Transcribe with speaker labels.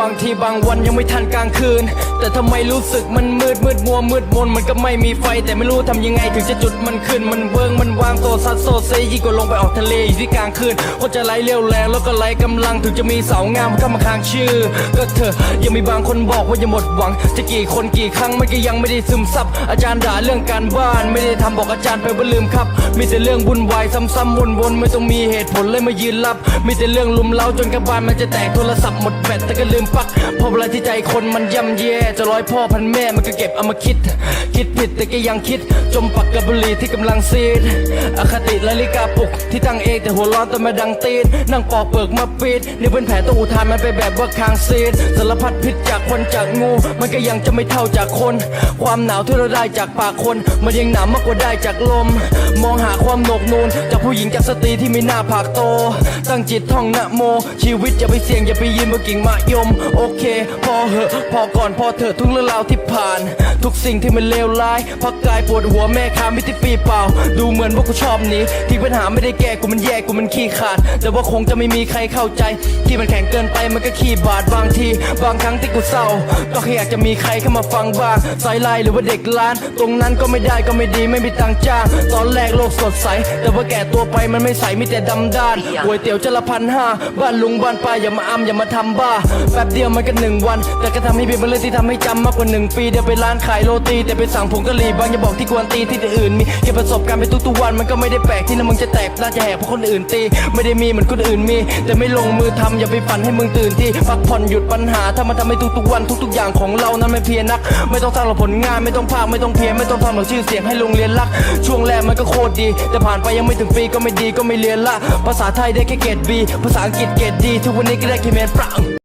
Speaker 1: บางทีบางวันยังไม่ทันกลางคืน แต่ทำไมรู้สึกมันมืดมืดมัวมืดมนมันก็ไม่มีไฟ แต่ไม่รู้ทำยังไงถึงจะจุดมันขึ้น มันเวิงมันวางโซซัดโซเซยิ่งกว่าลงไปออกทะเลอยู่ที่กลางคืนคนจะไหลเร็วแรงแล้วก็ไหลกำลังถึงจะมีเสางามเข้ามาค้างชื่อ ก็เถอยังมีบางคนบอกว่าอย่าหมดหวัง จะกี่คนกี่ครั้งมันก็ยังไม่ได้ซึมซับอาจารย์ด่าเรื่องการบ้าน ไม่ได้ทำบอกอาจารย์ไปว่าลืมครับ มีแต่เรื่องวุ่นวายซ้ำๆวนๆไม่ต้องมีเหตุผลเลยมายืนรับ มีแต่เรื่องลุมเล้าจนกระบาลมันจะแตกโทรศัพท์หมดแบตแต่ก็ลืมปักพราะเวลาที่ใจคนมันย่ำแย่จะร้อยพ่อพันแม่มันก็เก็บเอามาคิด คิดผิดแต่ก็ยังคิด จมปักกับบุหรี่ที่กำลังซีดอคตินาฬิกาปลุกที่ตั้งเองแต่หัวร้อนตอนมาดังตีนนั่งปอกเปลือกมาปีดนี่เป็นแผลต้องอุทานมันไปแบบว่าคางซีดสารพัดพิษจากคนจากงู มันก็ยังจะไม่เท่าจากคน ความหนาวที่เราได้จากปากคน มันยังหนาวมากกว่าได้จากลม มองหาความโหนกนูนจากผู้หญิงจากสตรีที่มีหน้าผากโต ตั้งจิตท่องนะโม ชีวิตอย่าไปเสี่ยงอย่าไปยืนบนกิ่งมะยมโอเค พอเหอะ พอก่อนพอเถอะทุกเรื่องราวที่ผ่าน ทุกสิ่งที่มันเลวร้ายพักกายปวดหัวแม่ค้ามิติปีเปล่า ดูเหมือนว่ากูชอบหนี้ที่ปัญหาไม่ได้แก้กูมันแย่กูมันขี้ขาด แต่ว่าคงจะไม่มีใครเข้าใจ ที่มันแข็งเกินไปมันก็ขี้บาดบางที บางครั้งที่กูเศร้า ก็แค่อยากจะมีใครเข้ามาฟังบ้างสายไลน์หรือว่าเด็กร้าน ตรงนั้นก็ไม่ได้ก็ไม่ดีไม่มีตังค์จ้างตอนแรกโลกสดใส แต่ว่าแก่ตัวไปมันไม่ใสมีแต่ดำด้านก๋วยเตี๋ยวจะละพันห้าบ้านลุงบ้านป้าอย่ามาอ้ำอย่ามาทำบ้าแป๊บเดียวมันก็หนึ่งวัน แต่ก็ทำให้เป็นเรื่องที่ทำให้จำมากกว่าหนึ่งปีเดี๋ยวไปร้านขายโรตี แต่ไปสั่งผงกะหรี่บางอย่าบอกที่กวนตีที่อื่นมีเก็บประสบการณ์ไปทุกๆวันมันก็ไม่ได้แปลกที่นั่นมึงจะแตกน่าจะแหกเพราะคนอื่นตี ไม่ได้มีเหมือนคนอื่นมี แต่ไม่ลงมือทำอย่าไปฝันให้มึงตื่นที่พักผ่อนหยุดปัญหาถ้ามันทำให้ทุกๆวันทุกๆอย่างของเรานั้นไม่เพียรนัก ไม่ต้องสร้างผลงานไม่ต้องพากไม่ต้องเพียรไม่ต้องทำหรอกชื่อเสียงให้โรงเรียนรัก ช่วงแรกมันก็โคตรดี แต่ผ่านไปยังไม่ถึงปีก็ไม่ดีก็ไม่เรียนละภาษาไทยได้แค่เกรดบีภาษาอังกฤษเกรดดีทุกวันนี้ก็ได้แค่เมนปรัง